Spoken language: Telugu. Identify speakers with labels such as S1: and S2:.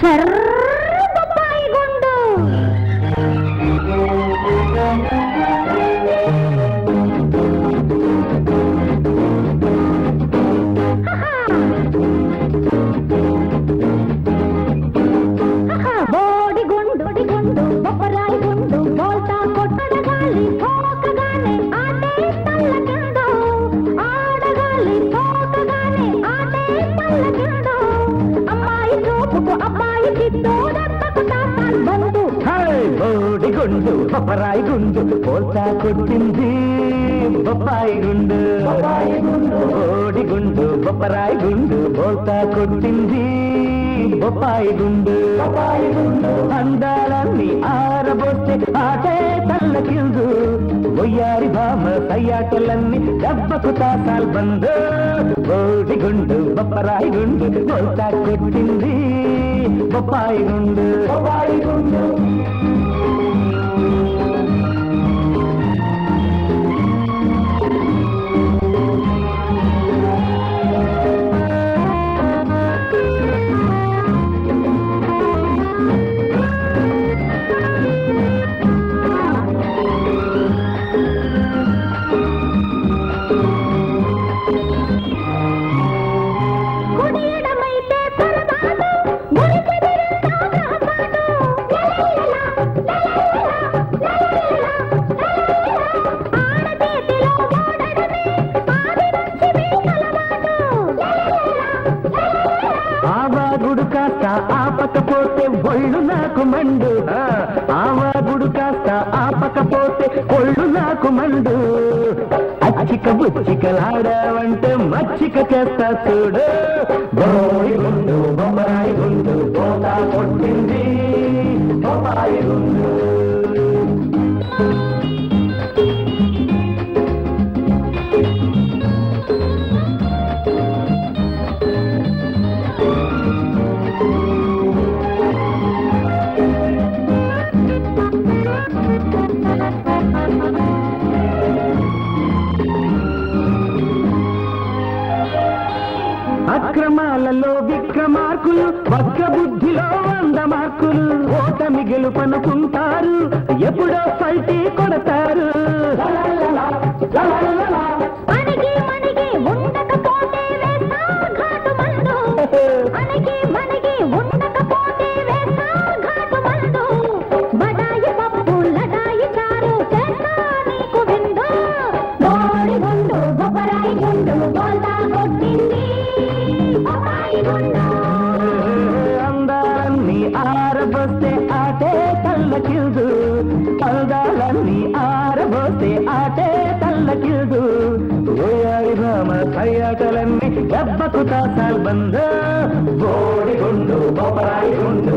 S1: చర్ర గుండు బొప్పరాయి గుండు
S2: పోల్తా కొట్టింది. బొప్పాయి గుండు బోడి గుండు. బొప్పరాయి గుండు పోల్తా కొట్టింది. బొప్పాయి గుండు అందాలన్నీ ఆరబోస్తే ఆటే తల్లకిందు ఒయ్యారి భామ సయ్యాటలన్నీ దెబ్బకు తాసాల్ బందు. బోడి గుండు బొప్పరాయి గుండు పోల్తా కొట్టింది. బొప్పాయి గుండు. బొప్పాయి గుండు. కాస్త ఆపకపోతే ఒళ్ళు నాకు మండు ఆ, ఆవాగుడు కాస్త ఆపకపోతే ఒళ్ళు నాకు మండు. అచ్చిక బుచ్చికలాడావంటే మచ్చిక చేస్తా చూడు. అక్రమాలలో విక్రమార్కులు వక్ర బుద్ధిలో వంద మార్కులు. ఓటమి గెలుపనుకుంటారు ఎప్పుడో పల్టీ కొడతారు.
S1: అణిగి మణిగి ఉండకపోతే వేస్తా ఘాటు మందు అణిగి మణిగి
S2: తల్లకిల్దు అందాలన్నీ ఆరబోతే ఆటే తల్లకిల్దు ఓయారి రామ కయ్యాటలన్నీ దెబ్బకు తాసాలు బంద. బోడి గుండు బొబ్బరాయి గుండు